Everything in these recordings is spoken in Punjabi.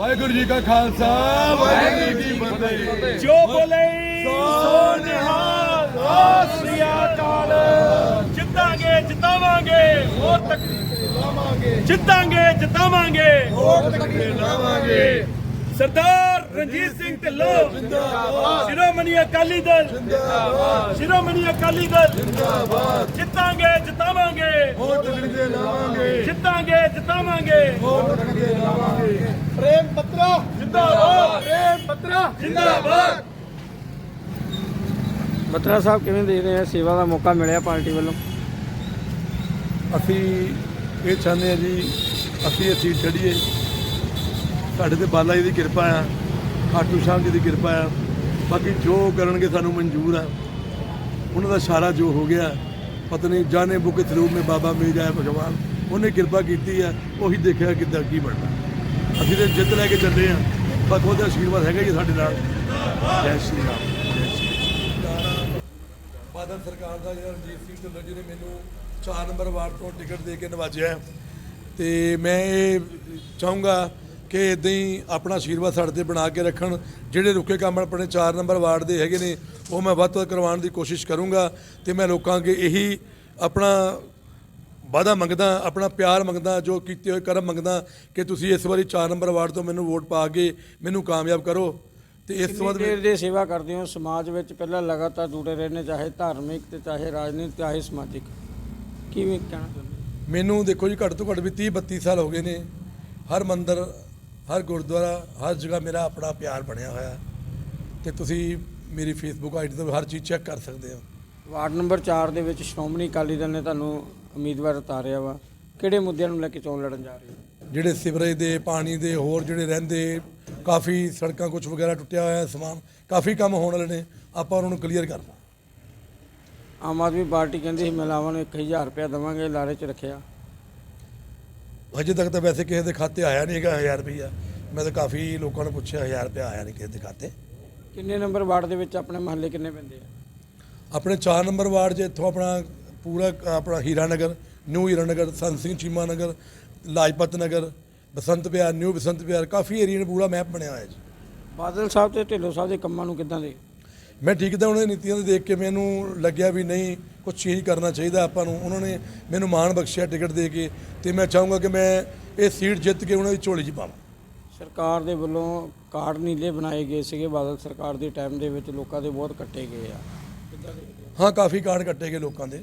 ਵਾਹਿਗੁਰੂ ਜੀ ਕਾ ਖਾਲਸਾ ਵਾਹਿਗੁਰੂ ਜੀ ਕੀ ਫਤਿਹ। ਜੋ ਬੋਲੇ ਸੋ ਨਿਹਾਲ ਸ੍ਰੀ ਅਕਾਲ। ਜਿੱਤਾਂਗੇ ਜਿਤਾਵਾਂਗੇ ਹੋਰ ਤੱਕ ਜਿੱਤਾਂਗੇ ਜਿਤਾਵਾਂਗੇ। ਵੋਟ ਤੱਕੇ ਲਾਵਾਂਗੇ ਸਰਦਾਰ ਰਣਜੀਤ ਸਿੰਘ ਢਿੱਲੋਂ। ਜਿੰਦਾਬਾਦ। ਸ਼ਿਰੋਮਣੀ ਅਕਾਲੀ ਦਲ। ਜਿੰਦਾਬਾਦ। ਸ਼ਿਰੋਮਣੀ ਅਕਾਲੀ ਦਲ। ਜਿੰਦਾਬਾਦ। ਜਿੱਤਾਂਗੇ ਜਿਤਾਵਾਂਗੇ। ਲਾਵਾਂਗੇ ਜਿੱਤਾਂਗੇ ਜਿਤਾਵਾਂਗੇ। ਵੋਟ ਤੱਕੇ ਲਾਵਾਂਗੇ। ਪ੍ਰੇਮ ਪੱਤਰਾ। ਜਿੰਦਾਬਾਦ। ਪ੍ਰੇਮ ਪੱਤਰਾ। ਜਿੰਦਾਬਾਦ। ਬੱਤਰਾ ਸਾਹਿਬ ਕਿਵੇਂ ਦੇ ਰਹੇ ਆ ਸੇਵਾ ਦਾ ਮੌਕਾ ਮਿਲਿਆ ਪਾਰਟੀ ਵੱਲੋਂ। ਅਸੀਂ ਇਹ ਚਾਹੁੰਦੇ ਹਾਂ ਜੀ ਅਸੀਂ ਇਹ ਸੀਟ ਚੜੀਏ ਸਾਡੇ ਤੇ ਬਾਲਾ ਜੀ ਦੀ ਕਿਰਪਾ ਆ ਖਾਟੂ ਸਾਹਿਬ ਜੀ ਦੀ ਕਿਰਪਾ ਆ। ਬਾਕੀ ਜੋ ਕਰਨਗੇ ਸਾਨੂੰ ਮਨਜ਼ੂਰ ਆ। ਉਹਨਾਂ ਦਾ ਸਾਰਾ ਜੋ ਹੋ ਗਿਆ। ਪਤਾ ਨਹੀਂ ਜਾਣੇ ਬੁੱਕ ਥਰੂ ਮੇ ਬਾਬਾ ਮਿਲ ਜਾਏ ਭਗਵਾਨ। ਉਹਨੇ ਕਿਰਪਾ ਕੀਤੀ ਆ ਉਹੀ ਦੇਖਿਆ ਕਿੱਦਾਂ ਕੀ ਬਣਦਾ। ਅਸੀਂ ਤੇ ਜਿੱਤ ਲੈ ਕੇ ਚੱਲੇ ਆ ਬਸ ਉਹਦਾ ਆਸ਼ੀਰਵਾਦ ਹੈਗਾ ਜੀ ਸਾਡੇ ਨਾਲ। ਜੈ ਸ਼੍ਰੀ ਰਾਮ, ਜੈ ਸ਼੍ਰੀ ਬਾਦਲ ਸਰਕਾਰ ਦਾ ਜਿਹੜਾ ਰਣਜੀਤ ਸਿੰਘ ਢਿੱਲੋਂ ਜੀ ਨੇ ਮੈਨੂੰ 4 ਨੰਬਰ ਵਾਰਡ ਤੋਂ ਟਿਕਟ ਦੇ ਕੇ ਨਵਾਜਿਆ ਹੈ। ਤੇ ਮੈਂ ਇਹ ਚਾਹੂੰਗਾ ਕਿ ਇਦਾਂ ਹੀ ਆਪਣਾ ਆਸ਼ੀਰਵਾਦ ਸਾਡੇ ਤੇ ਬਣਾ ਕੇ ਰੱਖਣ। ਜਿਹੜੇ ਰੁਕੇ ਕੰਮ ਆਪਣੇ 4 ਨੰਬਰ ਵਾਰਡ ਦੇ ਹੈਗੇ ਨੇ ਉਹ ਮੈਂ ਵੱਧ ਤੋਂ ਵੱਧ ਕਰਵਾਉਣ ਦੀ ਕੋਸ਼ਿਸ਼ ਕਰੂੰਗਾ ਤੇ ਮੈਂ ਲੋਕਾਂ ਅੱਗੇ ਇਹੀ ਆਪਣਾ ਵਾਅਦਾ ਮੰਗਦਾ ਆਪਣਾ ਪਿਆਰ ਮੰਗਦਾ ਜੋ ਕੀਤੇ ਹੋਏ ਕਰਮ ਮੰਗਦਾ ਕਿ ਤੁਸੀਂ ਇਸ ਵਾਰੀ 4 ਨੰਬਰ ਵਾਰਡ ਤੋਂ ਮੈਨੂੰ ਵੋਟ ਪਾ ਕੇ ਮੈਨੂੰ ਕਾਮਯਾਬ ਕਰੋ। ਤੇ ਇਸ ਤੋਂ ਬਾਅਦ ਦੀ ਸੇਵਾ ਕਰਦੇ ਹੋ ਸਮਾਜ ਵਿੱਚ ਪਹਿਲਾਂ ਲਗਾਤਾਰ ਜੁੜੇ ਰਹੇ ਨੇ ਚਾਹੇ ਧਾਰਮਿਕ ਤੇ ਚਾਹੇ ਰਾਜਨੀਤਿਕ ਚਾਹੇ ਸਮਾਜਿਕ ਕਿਵੇਂ ਕਹਿਣਾ ਚਾਹੁੰਦੇ ਮੈਨੂੰ ਦੇਖੋ ਜੀ ਘੱਟ ਤੋਂ ਘੱਟ ਵੀ 30 32 ਸਾਲ ਹੋ ਗਏ ਨੇ ਹਰ ਮੰਦਿਰ ਹਰ ਗੁਰਦੁਆਰਾ ਹਰ ਜਗ੍ਹਾ ਮੇਰਾ ਆਪਣਾ ਪਿਆਰ ਬਣਿਆ ਹੋਇਆ ਤੇ ਤੁਸੀਂ ਮੇਰੀ ਫੇਸਬੁੱਕ ਆਈਡੀ ਤੋਂ ਹਰ ਚੀਜ਼ ਚੈੱਕ ਕਰ ਸਕਦੇ ਹੋ। ਵਾਰਡ ਨੰਬਰ 4 ਦੇ ਵਿੱਚ ਸ਼੍ਰੋਮਣੀ ਅਕਾਲੀ ਦਲ ਨੇ ਤੁਹਾਨੂੰ ਉਮੀਦਵਾਰ ਉਤਾਰਿਆ ਵਾ। ਕਿਹੜੇ ਮੁੱਦਿਆਂ ਨੂੰ ਲੈ ਕੇ ਚੋਣ ਲੜਨ ਜਾ ਰਹੇ ਹੋ? ਜਿਹੜੇ ਸਿਵਰੇਜ ਦੇ ਪਾਣੀ ਦੇ ਹੋਰ ਜਿਹੜੇ ਰਹਿੰਦੇ ਕਾਫੀ ਸੜਕਾਂ ਕੁਝ ਵਗੈਰਾ ਟੁੱਟਿਆ ਹੋਇਆ ਹੈ ਸਮਾਨ ਕਾਫੀ ਕੰਮ ਹੋਣ ਵਾਲੇ ਨੇ ਆਪਾਂ ਉਹਨਾਂ ਨੂੰ ਕਲੀਅਰ ਕਰਨਾ ਆਮ ਆਦਮੀ ਪਾਰਟੀ ਕਹਿੰਦੀ ਸੀ ਮਹਿਲਾਵਾਂ ਨੂੰ 1000 ਰੁਪਇਆ ਦੇਵਾਂਗੇ ਲਾਰੇ 'ਚ ਰੱਖਿਆ। ਅਜੇ ਤੱਕ ਤਾਂ ਵੈਸੇ ਕਿਸੇ ਦੇ ਖਾਤੇ ਆਇਆ ਨਹੀਂ ਹੈਗਾ 1000 ਰੁਪਈਆ। ਮੈਂ ਤਾਂ ਕਾਫੀ ਲੋਕਾਂ ਨੂੰ ਪੁੱਛਿਆ 1000 ਰੁਪਇਆ ਆਇਆ ਨਹੀਂ ਕਿਸੇ ਦੇ ਖਾਤੇ। ਕਿੰਨੇ ਨੰਬਰ ਵਾਰਡ ਦੇ ਵਿੱਚ ਆਪਣੇ ਮਹੱਲੇ ਕਿੰਨੇ ਪੈਂਦੇ ਆ? ਆਪਣੇ 4 ਨੰਬਰ ਵਾਰਡ 'ਚ ਇੱਥੋਂ ਆਪਣਾ ਪੂਰਾ ਆਪਣਾ ਹੀਰਾ ਨਗਰ ਨਿਊ ਹੀਰਾ ਨਗਰ ਸੰਤ ਸਿੰਘ ਚੀਮਾ ਨਗਰ ਲਾਜਪਤ ਨਗਰ ਬਸੰਤ ਵਿਹਾਰ ਨਿਊ ਬਸੰਤ ਵਿਹਾਰ ਕਾਫੀ ਏਰੀਆ ਨੇ ਪੂਰਾ ਮੈਪ ਬਣਿਆ ਹੋਇਆ ਜੀ। ਬਾਦਲ ਸਾਹਿਬ ਤੇ ਢਿੱਲੋਂ ਸਾਹਿਬ ਦੇ ਕੰਮਾਂ ਨੂੰ ਕਿੱਦਾਂ ਦੇ ਮੈਂ ਠੀਕ ਤਾਂ ਉਹਨਾਂ ਦੀ ਨੀਤੀਆਂ ਨੂੰ ਦੇਖ ਕੇ ਮੈਨੂੰ ਲੱਗਿਆ ਵੀ ਨਹੀਂ ਕੁਝ ਚੇਂਜ ਕਰਨਾ ਚਾਹੀਦਾ ਆਪਾਂ ਨੂੰ। ਉਹਨਾਂ ਨੇ ਮੈਨੂੰ ਮਾਣ ਬਖਸ਼ਿਆ ਟਿਕਟ ਦੇ ਕੇ ਤੇ ਮੈਂ ਚਾਹੂੰਗਾ ਕਿ ਮੈਂ ਇਹ ਸੀਟ ਜਿੱਤ ਕੇ ਉਹਨਾਂ ਦੀ ਝੋਲੀ 'ਚ ਪਾਵਾਂ। ਸਰਕਾਰ ਦੇ ਵੱਲੋਂ ਕਾਰਡ ਨੀਲੇ ਬਣਾਏ ਗਏ ਸੀਗੇ ਬਾਦਲ ਸਰਕਾਰ ਦੇ ਟਾਈਮ ਦੇ ਵਿੱਚ ਲੋਕਾਂ ਦੇ ਬਹੁਤ ਕੱਟੇ ਗਏ ਆ। ਹਾਂ ਕਾਫੀ ਕਾਰਡ ਕੱਟੇ ਗਏ ਲੋਕਾਂ ਦੇ।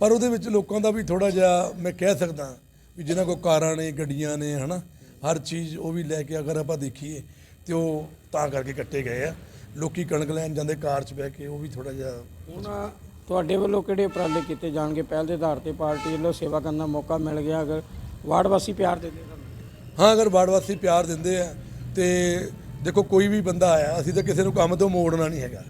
ਪਰ ਉਹਦੇ ਵਿੱਚ ਲੋਕਾਂ ਦਾ ਵੀ ਥੋੜਾ ਜਿਹਾ ਮੈਂ ਕਹਿ ਸਕਦਾ ਵੀ ਜਿਨ੍ਹਾਂ ਕੋਲ ਕਾਰਾਂ ਨੇ ਗੱਡੀਆਂ ਨੇ ਹਨਾ ਹਰ ਚੀਜ਼ ਉਹ ਵੀ ਲੈ ਕੇ ਅਗਰ ਆਪਾਂ ਦੇਖੀਏ ਤੇ ਉਹ ਤਾਂ ਕਰਕੇ ਕੱਟੇ ਗਏ ਆ। ਲੋਕੀ ਕਣਕ ਲੈਣ ਜਾਂਦੇ ਕਾਰ 'ਚ ਬਹਿ ਕੇ ਉਹ ਵੀ ਥੋੜਾ ਜਿਹਾ ਹੁਣ ਤੁਹਾਡੇ ਵੱਲੋਂ ਕਿਹੜੇ ਉਪਰਾਲੇ ਕੀਤੇ ਜਾਣਗੇ? ਪਹਿਲ ਦੇ ਆਧਾਰ ਤੇ ਪਾਰਟੀ ਵੱਲੋਂ ਸੇਵਾ ਕਰਨ ਦਾ ਮੌਕਾ ਮਿਲ ਗਿਆ ਅਗਰ ਵਾਰਡ ਵਾਸੀ ਪਿਆਰ ਦਿੰਦੇ ਤੁਹਾਨੂੰ? ਹਾਂ ਅਗਰ ਵਾਰਡ ਵਾਸੀ ਪਿਆਰ ਦਿੰਦੇ ਆ ਤੇ ਦੇਖੋ ਕੋਈ ਵੀ ਬੰਦਾ ਆਇਆ ਅਸੀਂ ਤਾਂ ਕਿਸੇ ਨੂੰ ਕੰਮ ਤੋਂ ਮੋੜਨਾ ਨਹੀਂ ਹੈਗਾ।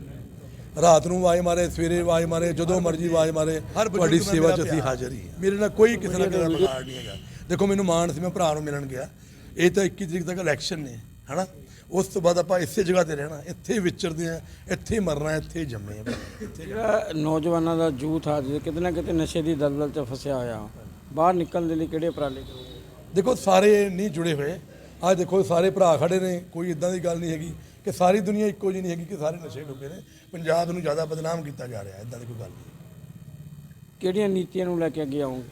ਰਾਤ ਨੂੰ ਆਵਾਜ਼ ਮਾਰੇ ਸਵੇਰੇ ਆਵਾਜ਼ ਮਾਰੇ ਜਦੋਂ ਮਰਜ਼ੀ ਆਵਾਜ਼ ਮਾਰੇ ਹਰ ਤੁਹਾਡੀ ਸੇਵਾ 'ਚ ਅਸੀਂ ਹਾਜ਼ਰ ਹੀ ਹਾਂ। ਮੇਰੇ ਨਾਲ ਕੋਈ ਕਿਸੇ ਨਾਲ ਕਿਸੇ ਦਾ ਵਿਗਾੜ ਨਹੀਂ ਹੈਗਾ। ਦੇਖੋ ਮੈਨੂੰ ਮਾਣ ਸੀ ਮੈਂ ਭਰਾ ਨੂੰ ਮਿਲਣ ਗਿਆ। ਇਹ ਤਾਂ 21 ਤਰੀਕ ਤੱਕ ਇਲੈਕਸ਼ਨ ਨੇ ਹਨਾ? ਉਸ ਤੋਂ ਬਾਅਦ ਆਪਾਂ ਇਸੇ ਜਗ੍ਹਾ ਤੇ ਰਹਿਣਾ ਇੱਥੇ ਹੀ ਵਿਚਰਦੇ ਆ ਇੱਥੇ ਹੀ ਮਰਨਾ ਇੱਥੇ ਹੀ ਜੰਮੇ ਆ। ਇੱਥੇ ਜਿਹੜਾ ਨੌਜਵਾਨਾਂ ਦਾ ਜੂਥ ਆ ਜਿਹੜਾ ਕਿਤੇ ਨਾ ਕਿਤੇ ਨਸ਼ੇ ਦੀ ਦਲਦਲ 'ਚ ਫਸਿਆ ਹੋਇਆ ਬਾਹਰ ਨਿਕਲਣ ਦੇ ਲਈ ਕਿਹੜੇ ਉਪਰਾਲੇ ਕਰੋਗੇ? ਦੇਖੋ ਸਾਰੇ ਨਹੀਂ ਜੁੜੇ ਹੋਏ। ਆਹ ਦੇਖੋ ਸਾਰੇ ਭਰਾ ਖੜੇ ਨੇ ਕੋਈ ਇਦਾਂ ਦੀ ਗੱਲ ਨਹੀਂ ਹੈਗੀ ਕਿ ਸਾਰੀ ਦੁਨੀਆ ਇੱਕੋ ਜਿਹੀ ਨਹੀਂ ਹੈਗੀ ਕਿ ਸਾਰੇ ਨਸ਼ੇ ਡੁੱਬੇ ਨੇ। ਪੰਜਾਬ ਨੂੰ ਜ਼ਿਆਦਾ ਬਦਨਾਮ ਕੀਤਾ ਜਾ ਰਿਹਾ ਇਦਾਂ ਦੀ ਕੋਈ ਗੱਲ ਨਹੀਂ। ਕਿਹੜੀਆਂ ਨੀਤੀਆਂ ਨੂੰ ਲੈ ਕੇ ਅੱਗੇ ਆਉਂਗੇ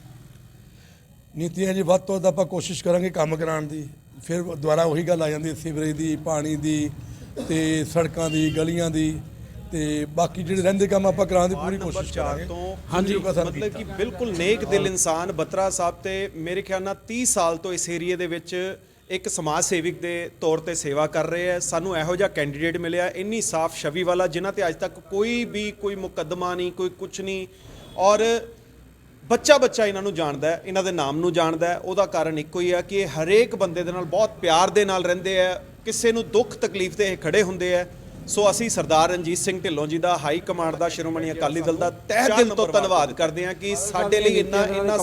ਨੀਤੀਆਂ ਜੀ ਵੱਧ ਤੋਂ ਵੱਧ ਆਪਾਂ ਕੋਸ਼ਿਸ਼ ਕਰਾਂਗੇ ਕੰਮ ਕਰਾਉਣ ਦੀ। ਫਿਰ ਦੁਬਾਰਾ ਉਹੀ ਗੱਲ ਆ ਜਾਂਦੀ ਹੈ ਸੀਵਰੇਜ ਦੀ ਪਾਣੀ ਦੀ ਤੇ ਸੜਕਾਂ ਦੀ ਗਲੀਆਂ ਦੀ ਤੇ ਬਾਕੀ ਜਿਹੜੇ ਰਹਿੰਦੇ ਕੰਮ ਆਪਾਂ ਕਰਾਉਣ ਦੀ ਪੂਰੀ ਕੋਸ਼ਿਸ਼ 4 ਕਰਾਂਗੇ। ਹਾਂਜੀ। ਮਤਲਬ ਕਿ ਬਿਲਕੁਲ ਨੇਕ ਦਿਲ ਇਨਸਾਨ ਬਤਰਾ ਸਾਹਿਬ ਤੇ ਮੇਰੇ ਖਿਆਲ ਨਾਲ 30 ਸਾਲ ਤੋਂ ਇਸ ਏਰੀਏ ਦੇ ਵਿੱਚ ਇੱਕ ਸਮਾਜ ਸੇਵਕ ਦੇ ਤੌਰ ਤੇ ਸੇਵਾ ਕਰ ਰਹੇ ਆ ਸਾਨੂੰ ਇਹੋ ਜਿਹਾ ਕੈਂਡੀਡੇਟ ਮਿਲਿਆ। ਇੰਨੀ ਸਾਫ਼ ਛਵੀ ਵਾਲਾ ਜਿਨ੍ਹਾਂ ਤੇ ਅੱਜ ਤੱਕ ਕੋਈ ਵੀ ਕੋਈ ਮੁਕੱਦਮਾ ਨਹੀਂ ਕੋਈ ਕੁਝ ਨਹੀਂ। ਔਰ ਬੱਚਾ ਬੱਚਾ ਇਹਨਾਂ ਨੂੰ ਜਾਣਦਾ ਹੈ ਇਹਨਾਂ ਦੇ ਨਾਮ ਨੂੰ ਜਾਣਦਾ ਹੈ। ਉਹਦਾ ਕਾਰਨ ਇੱਕੋ ਹੀ ਆ ਕਿ ਇਹ ਹਰੇਕ ਬੰਦੇ ਦੇ ਨਾਲ ਬਹੁਤ ਪਿਆਰ ਦੇ ਨਾਲ ਰਹਿੰਦੇ ਆ ਕਿਸੇ ਨੂੰ ਦੁੱਖ ਤਕਲੀਫ ਤੇ ਇਹ ਖੜੇ ਹੁੰਦੇ ਆ ਸੋ ਅਸੀਂ ਸਰਦਾਰ ਰਣਜੀਤ ਸਿੰਘ ਢਿੱਲੋਂ ਜੀ ਦਾ ਹਾਈ ਕਮਾਂਡ ਦਾ ਸ਼੍ਰੋਮਣੀ ਅਕਾਲੀ ਦਲ ਦਾ ਤਹਿ ਦਿਲ ਤੋਂ ਧੰਨਵਾਦ ਕਰਦੇ ਹਾਂ ਕਿ ਸਾਡੇ ਲਈ ਇੰਨਾ ਇੰਨਾ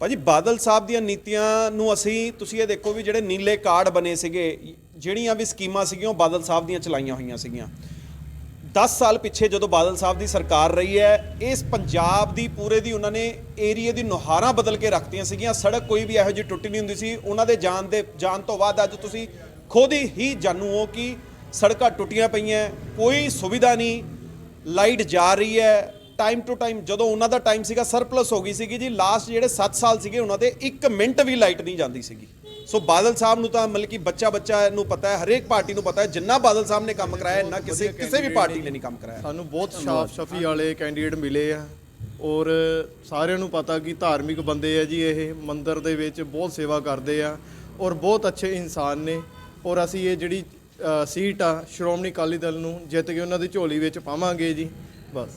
ਭਾਜੀ ਬਾਦਲ ਸਾਹਿਬ ਦੀਆਂ ਨੀਤੀਆਂ ਨੂੰ ਅਸੀਂ ਤੁਸੀਂ ਇਹ ਦੇਖੋ ਵੀ ਜਿਹੜੇ ਨੀਲੇ ਕਾਰਡ ਬਣੇ ਸੀਗੇ ਜਿਹੜੀਆਂ ਵੀ ਸਕੀਮਾਂ ਸੀਗੀਆਂ ਉਹ ਬਾਦਲ ਸਾਹਿਬ ਦੀਆਂ ਚਲਾਈਆਂ ਹੋਈਆਂ ਸੀਗੀਆਂ। 10 ਸਾਲ ਪਿੱਛੇ ਜਦੋਂ ਬਾਦਲ ਸਾਹਿਬ ਦੀ ਸਰਕਾਰ ਰਹੀ ਹੈ, ਇਸ ਪੰਜਾਬ ਦੀ ਪੂਰੇ ਦੀ ਉਹਨਾਂ ਨੇ ਏਰੀਏ ਦੀ ਨੁਹਾਰਾਂ ਬਦਲ ਕੇ ਰੱਖਤੀਆਂ ਸੀਗੀਆਂ। ਸੜਕ ਕੋਈ ਵੀ ਇਹੋ ਜਿਹੀ ਟੁੱਟੀ ਨਹੀਂ ਹੁੰਦੀ ਸੀ। ਉਹਨਾਂ ਦੇ ਜਾਣ ਦੇ ਜਾਣ ਤੋਂ ਬਾਅਦ ਅੱਜ ਤੁਸੀਂ ਖੁਦ ਹੀ ਜਾਣੂ ਹੋ ਕਿ ਸੜਕਾਂ ਟੁੱਟੀਆਂ ਪਈਆਂ ਕੋਈ ਸੁਵਿਧਾ ਨਹੀਂ। ਲਾਈਟ ਜਾ ਰਹੀ ਹੈ। ਟਾਈਮ ਟੂ ਟਾਈਮ ਜਦੋਂ ਉਹਨਾਂ ਦਾ ਟਾਈਮ ਸੀਗਾ ਸਰਪਲਸ ਹੋ ਗਈ ਸੀਗੀ ਜੀ। ਲਾਸਟ ਜਿਹੜੇ 7 ਸਾਲ ਸੀਗੇ ਉਹਨਾਂ 'ਤੇ 1 ਮਿੰਟ ਵੀ ਲਾਈਟ ਨਹੀਂ ਜਾਂਦੀ ਸੀਗੀ। ਸੋ ਬਾਦਲ ਸਾਹਿਬ ਨੂੰ ਤਾਂ ਮਤਲਬ ਕਿ ਬੱਚਾ ਬੱਚਾ ਨੂੰ ਪਤਾ ਹੈ ਹਰੇਕ ਪਾਰਟੀ ਨੂੰ ਪਤਾ ਹੈ ਜਿੰਨਾ ਬਾਦਲ ਸਾਹਿਬ ਨੇ ਕੰਮ ਕਰਾਇਆ ਇੰਨਾ ਕਿਸੇ ਕਿਸੇ ਵੀ ਪਾਰਟੀ ਨੇ ਨਹੀਂ ਕੰਮ ਕਰਾਇਆ। ਸਾਨੂੰ ਬਹੁਤ ਸਾਫ਼ ਸ਼ਫੀ ਵਾਲੇ ਕੈਂਡੀਡੇਟ ਮਿਲੇ ਆ ਔਰ ਸਾਰਿਆਂ ਨੂੰ ਪਤਾ ਕਿ ਧਾਰਮਿਕ ਬੰਦੇ ਆ ਜੀ ਇਹ ਮੰਦਿਰ ਦੇ ਵਿੱਚ ਬਹੁਤ ਸੇਵਾ ਕਰਦੇ ਆ ਔਰ ਬਹੁਤ ਅੱਛੇ ਇਨਸਾਨ ਨੇ ਔਰ ਅਸੀਂ ਇਹ ਜਿਹੜੀ ਸੀਟ ਆ ਸ਼੍ਰੋਮਣੀ ਅਕਾਲੀ ਦਲ ਨੂੰ ਜਿੱਤ ਕੇ ਉਹਨਾਂ ਦੀ ਝੋਲੀ ਵਿੱਚ ਪਾਵਾਂਗੇ ਜੀ ਬਸ।